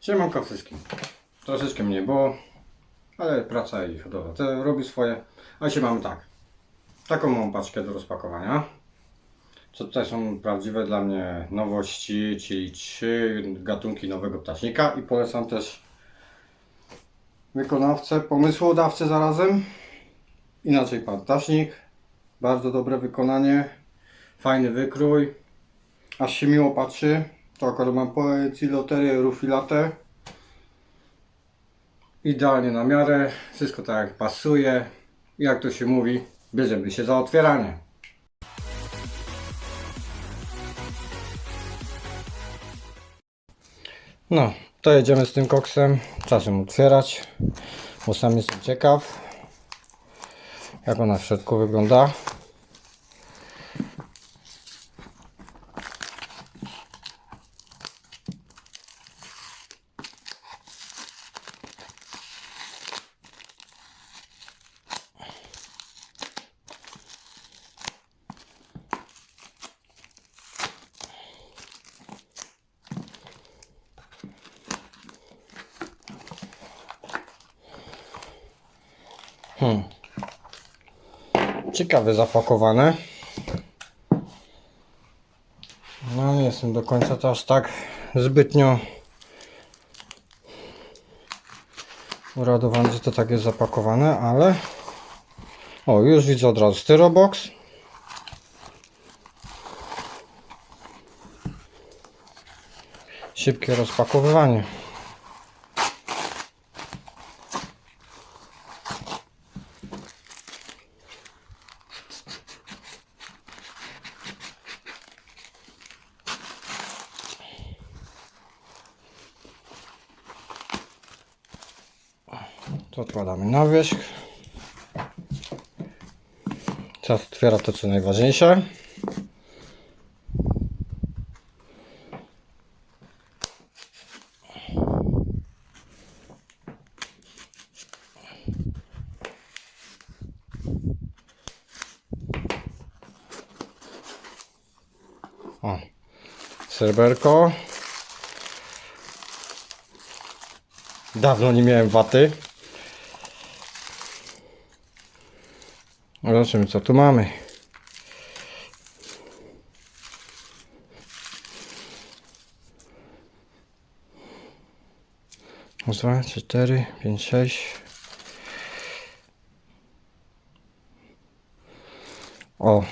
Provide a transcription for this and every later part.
Siemanko wszystkim. Troszeczkę mnie było, ale praca i hodowla to robi swoje. A dzisiaj mamy tak. Taką mam paczkę do rozpakowania. Co tutaj są prawdziwe dla mnie nowości, czyli trzy gatunki nowego ptaśnika i polecam też wykonawcę, pomysłodawcę zarazem. Inaczej pan ptaśnik. Bardzo dobre wykonanie, fajny wykrój, aż się miło patrzy. To akurat mam poeciloterię rufilate. Idealnie na miarę, wszystko tak jak pasuje. Jak to się mówi, bierzemy się za otwieranie. No, to jedziemy z tym koksem. Czasem otwierać, bo sam jestem ciekaw, jak ona w środku wygląda. Hmm. Ciekawe zapakowane. No nie jestem do końca to aż tak zbytnio uradowany, że to tak jest zapakowane, ale o już widzę od razu styrobox. Szybkie rozpakowywanie. To odkładamy na wierzch. Teraz otwiera to co najważniejsze. O, serberko. Dawno nie miałem waty. Zobaczymy co tu mamy. Dwa, cztery, pięć, sześć. O.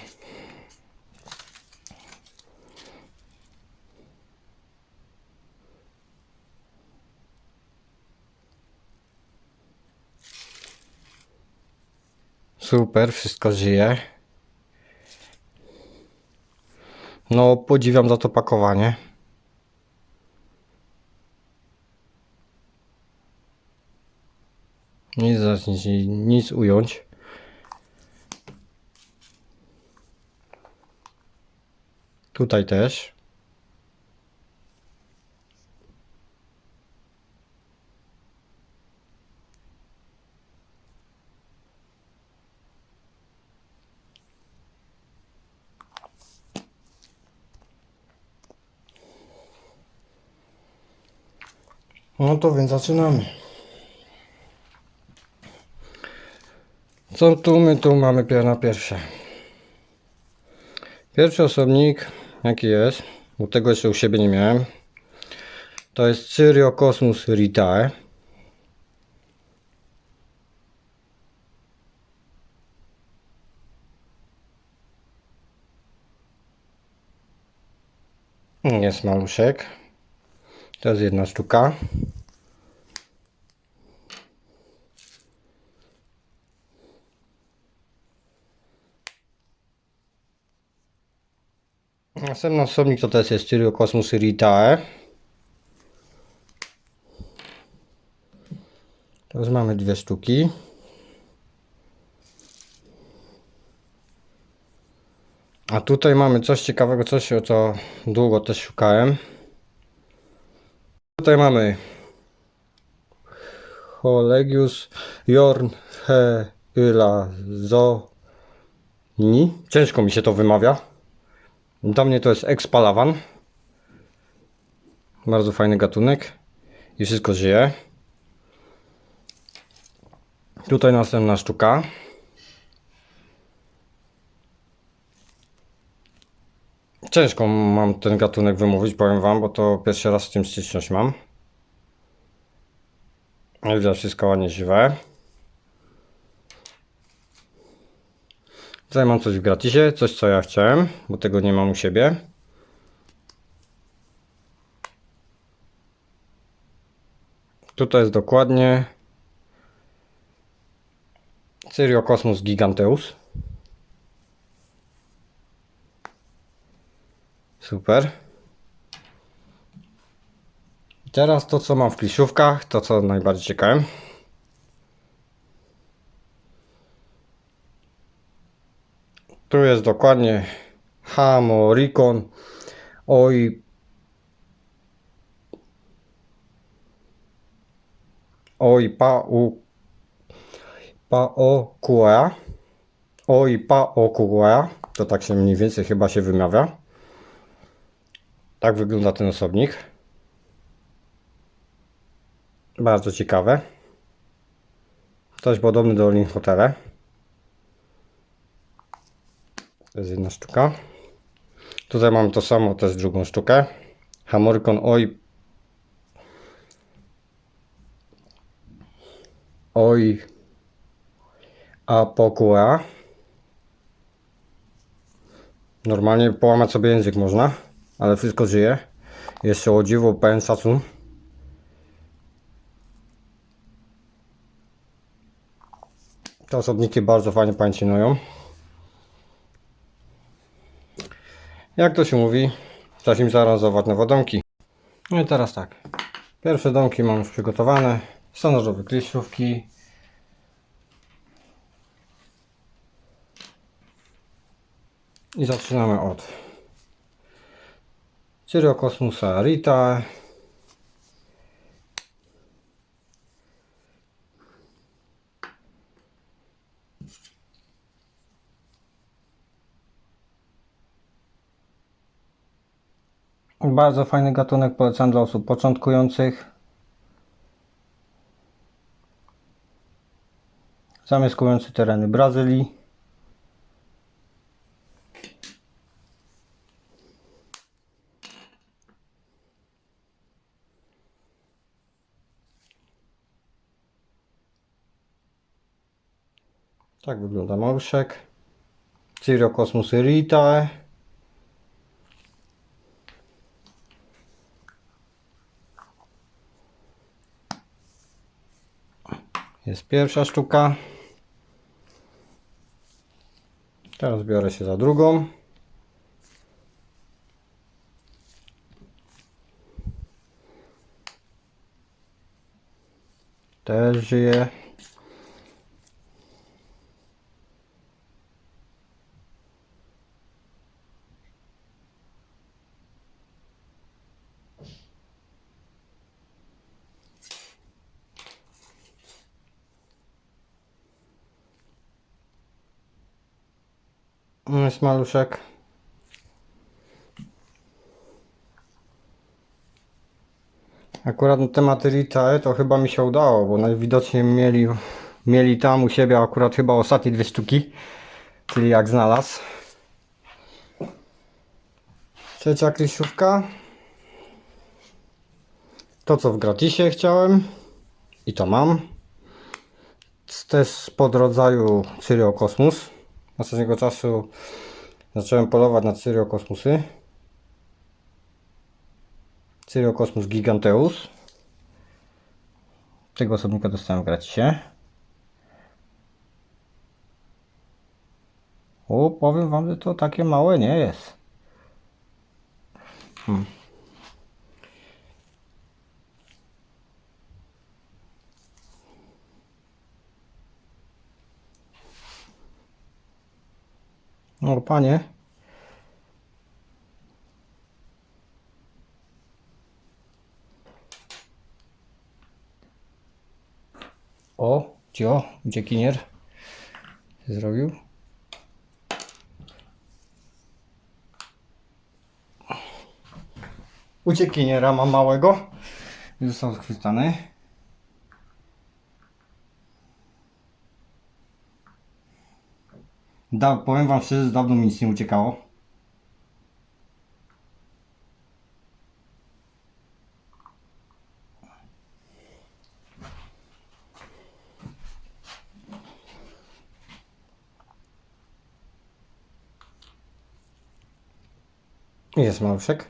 Super, wszystko żyje. No, podziwiam za to pakowanie. Nic, nic, nic ująć. Tutaj też. No to więc zaczynamy. Co tu my tu mamy na pierwsze? Pierwszy osobnik, jaki jest, bo tego jeszcze u siebie nie miałem, to jest Cyrio Cosmos Ritae. Jest maluszek. To jest jedna sztuka. Następny osobnik to też jest Tyrio Cosmos Ritae. Teraz mamy dwie sztuki. A tutaj mamy coś ciekawego, coś o co długo też szukałem. Tutaj mamy Kolegius Jorn He Yla Zoni. Ciężko mi się to wymawia. Dla mnie to jest Expalawan. Bardzo fajny gatunek. i wszystko żyje. Tutaj następna sztuka. Ciężko mam ten gatunek wymówić, powiem wam, bo to pierwszy raz z tym styczność mam. Ale widać wszystko ładnie żywe. Tutaj mam coś w gratisie, coś co ja chciałem, bo tego nie mam u siebie. Tutaj jest dokładnie Cyrio Cosmos Giganteus. Super. Teraz to, co mam w kliszówkach, to co najbardziej ciekałem. Tu jest dokładnie Hamoricon Oi Oi pa u pa o kua Oi pa o kua to tak się mniej więcej chyba się wymawia. Tak wygląda ten osobnik. Bardzo ciekawe. Coś podobny do Olin Hotele. To jest jedna sztuka. Tutaj mam to samo, też drugą sztukę. Hamoricon Oi. Oi. Apokua. Normalnie połamać sobie język można, ale wszystko żyje. Jeszcze o dziwo pełen szacun. Te osobniki bardzo fajnie pańcinują. Jak to się mówi, czas im zaaranżować nowe domki. No i teraz tak. Pierwsze domki mam już przygotowane. Standardowe kliszówki. I zaczynamy od Cyrokosmusa Rita. Bardzo fajny gatunek, polecam dla osób początkujących. Zamieszkujący tereny Brazylii. Tak wygląda morszek. Cyrokosmus Ritae. Jest pierwsza sztuka. Teraz biorę się za drugą. Też żyje. No Jest maluszek. Akurat na tematy Ritae to chyba mi się udało, bo najwidoczniej mieli, mieli tam u siebie akurat chyba ostatnie dwie sztuki. Czyli jak znalazł. Trzecia krysiówka. To co w gratisie chciałem. I to mam. Też spod rodzaju Cyrio Kosmos. Ostatniego czasu zacząłem polować na Cyriokosmusy. Cyriokosmus giganteus. Tego osobnika dostałem w gratisie. O, powiem wam, że to takie małe nie jest. Hmm. O, panie. O, cio, uciekinier zrobił. Uciekiniera mam małego. Został schwytany. Da, powiem wam szczerze, dawno mi nic nie uciekało. Jest maluszek.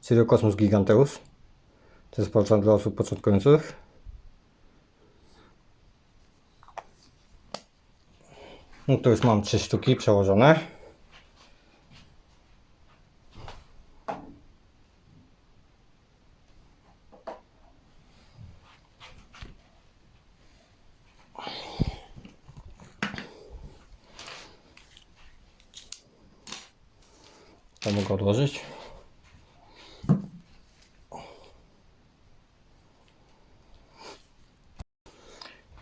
Cyriokosmus giganteus. To jest polecam dla osób początkujących. No to już mam trzy sztuki przełożone. To mogę odłożyć.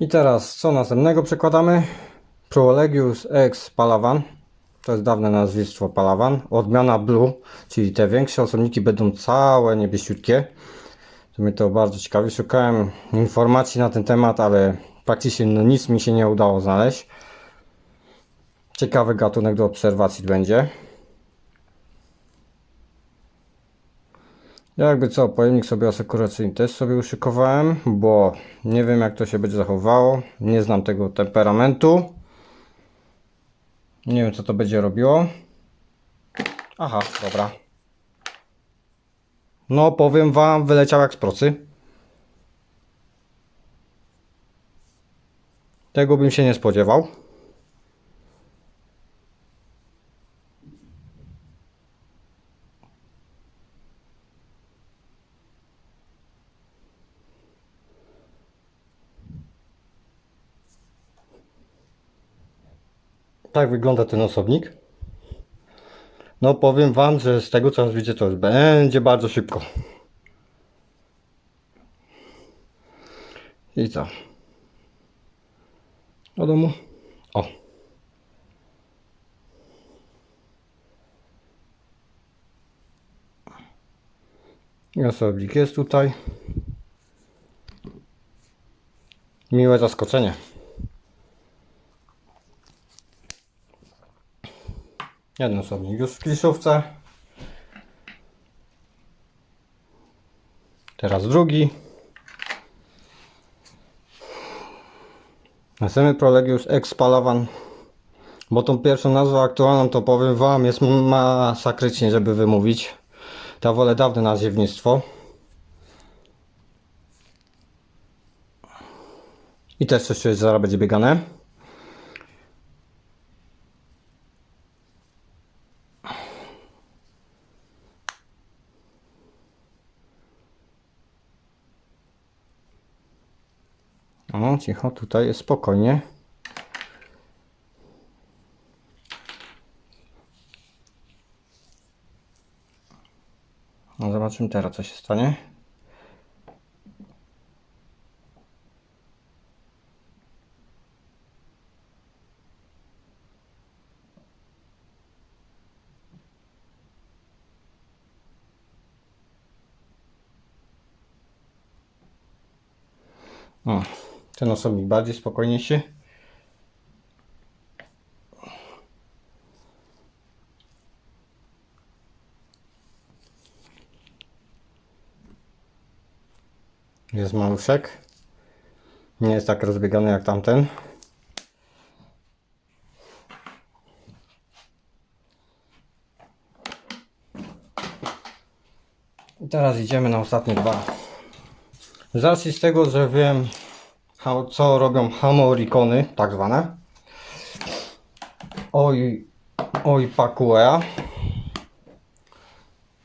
I teraz co następnego przekładamy? Prolegius ex Palawan. To jest dawne nazwisko Palawan. Odmiana Blue, czyli te większe osobniki będą całe niebieściutkie. To mnie to bardzo ciekawi. Szukałem informacji na ten temat, ale praktycznie no nic mi się nie udało znaleźć. Ciekawy gatunek do obserwacji będzie. Jakby co, pojemnik sobie asekuracyjny też sobie uszykowałem, bo nie wiem jak to się będzie zachowało. Nie znam tego temperamentu. Nie wiem co to będzie robiło. Aha, dobra. No powiem wam, wyleciał jak z procy. Tego bym się nie spodziewał. Tak wygląda ten osobnik. No powiem wam, że z tego co widzę to będzie bardzo szybko. I co? Do domu? O. Osobnik jest tutaj. Miłe zaskoczenie. Jeden osobnik już w kliszówce. Teraz drugi. Następny Prolegius Ex Palawan. Bo tą pierwszą nazwę aktualną to powiem wam jest masakrycznie, żeby wymówić. Ta wolę dawne nazewnictwo. I też coś że zaraz będzie biegane. O, cicho, tutaj jest spokojnie. No zobaczymy teraz, co się stanie. O, ten osobnik bardziej spokojniejszy. Jest maluszek. Nie jest tak rozbiegany jak tamten. I teraz idziemy na ostatnie dwa. Z racji z tego, że wiem co robią hamorikony, tak zwane. Oj, oj Pakuea.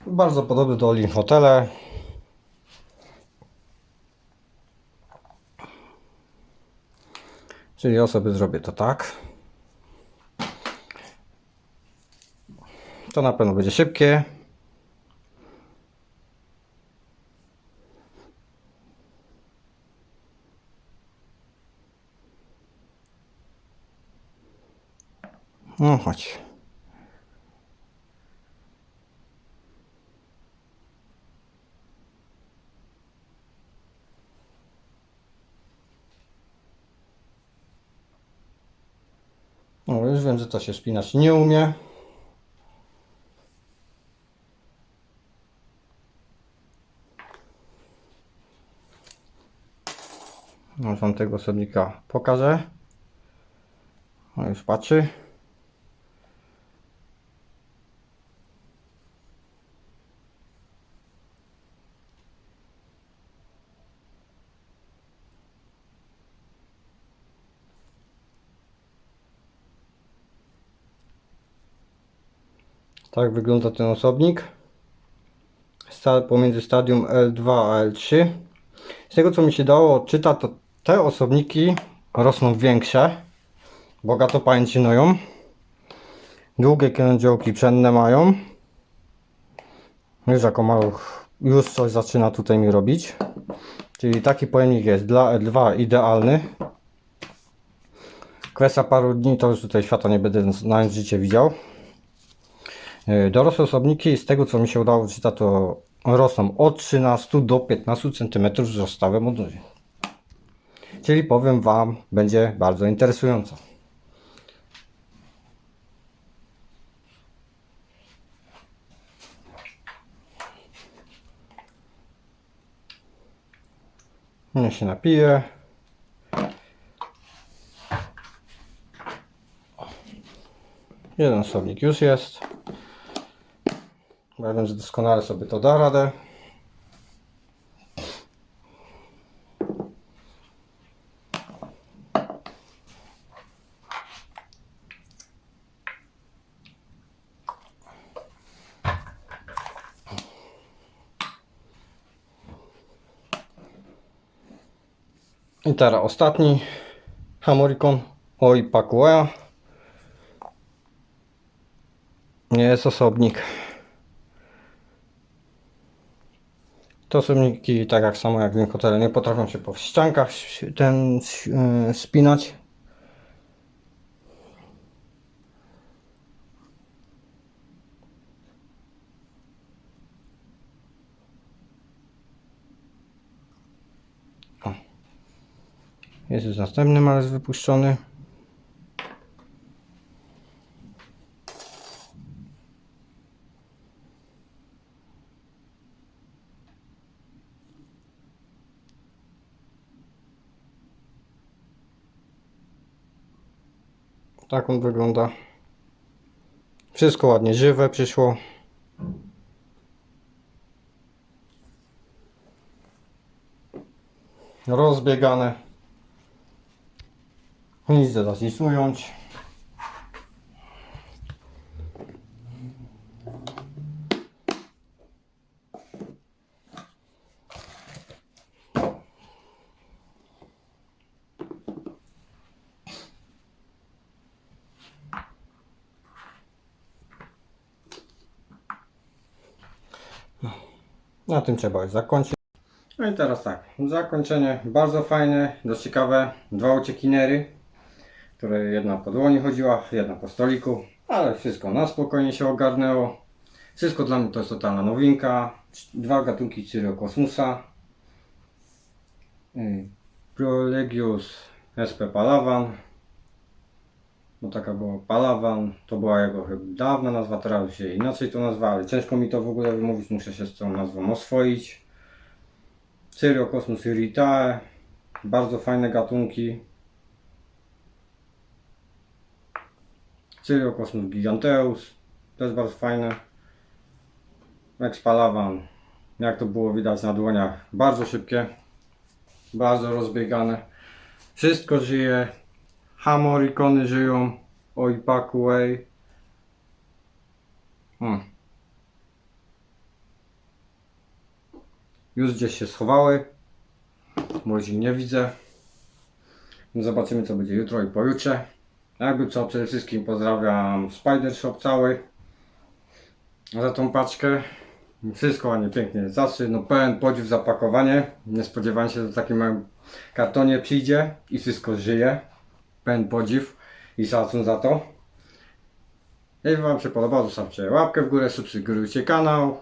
Bardzo podobny do Linfotele. Czyli ja sobie zrobię to tak. To na pewno będzie szybkie. No chodź. No już wiem, że to się szpinać nie umie. No, wam tego osobnika pokażę. O, już patrzy. Tak wygląda ten osobnik. Pomiędzy stadium L2 a L3. Z tego co mi się dało odczytać, to te osobniki rosną większe. Bogato pajęczynują. Długie kędziołki przednie mają. Już jako maluch już coś zaczyna tutaj mi robić. Czyli taki pojemnik jest dla L2 idealny. Kwestia paru dni to już tutaj świata nie będę na życie widział. E, Dorosłe osobniki, z tego co mi się udało wyczytać, to rosną od 13 do 15 cm wzrostowym od. Czyli powiem Wam, będzie bardzo interesująco. Niech się napije. Jeden osobnik już jest. Że doskonale sobie to da radę. I teraz ostatni Hamorikon Oi Pakua. Nie jest osobnik. To osobniki, tak jak samo jak w hotele, nie potrafią się po ściankach ten e, spinać. Jest już następny malec wypuszczony. Tak on wygląda. Wszystko ładnie żywe przyszło. Rozbiegane. Nic teraz nic ująć. Na tym trzeba już zakończyć. No i teraz tak, zakończenie bardzo fajne, dość ciekawe. Dwa uciekinery, które jedna po dłoni chodziła, jedna po stoliku, ale wszystko na spokojnie się ogarnęło. Wszystko dla mnie to jest totalna nowinka. Dwa gatunki Cyriokosmusa. Y, Prolegius SP Palawan. Bo taka była Palawan, to była jego chyba dawna nazwa, teraz się inaczej to nazwa, ale ciężko mi to w ogóle wymówić, muszę się z tą nazwą oswoić. Cyriokosmus iritae, bardzo fajne gatunki. Cyriokosmus giganteus, też bardzo fajne. Expalawan, jak to było widać na dłoniach, bardzo szybkie, bardzo rozbiegane. Wszystko żyje, Hamorikony żyją, Oipakuei. Hmm. Już gdzieś się schowały. Ich nie widzę. No Zobaczymy co będzie jutro i pojutrze. Jakby co, przede wszystkim pozdrawiam Spider Shop cały za tą paczkę. Wszystko ładnie, pięknie zawsze, no pełen podziw zapakowanie. Nie spodziewałem się, że w takim małym kartonie przyjdzie i wszystko żyje. Pełen podziw i szacun za to. Jeśli Wam się podoba, zostawcie łapkę w górę, subskrybujcie kanał.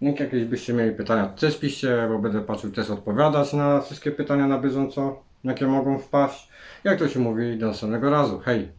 Jak jakieś byście mieli pytania, też piszcie, bo będę patrzył też odpowiadać na wszystkie pytania na bieżąco. jakie mogą wpaść. Jak to się mówi, do następnego razu. Hej!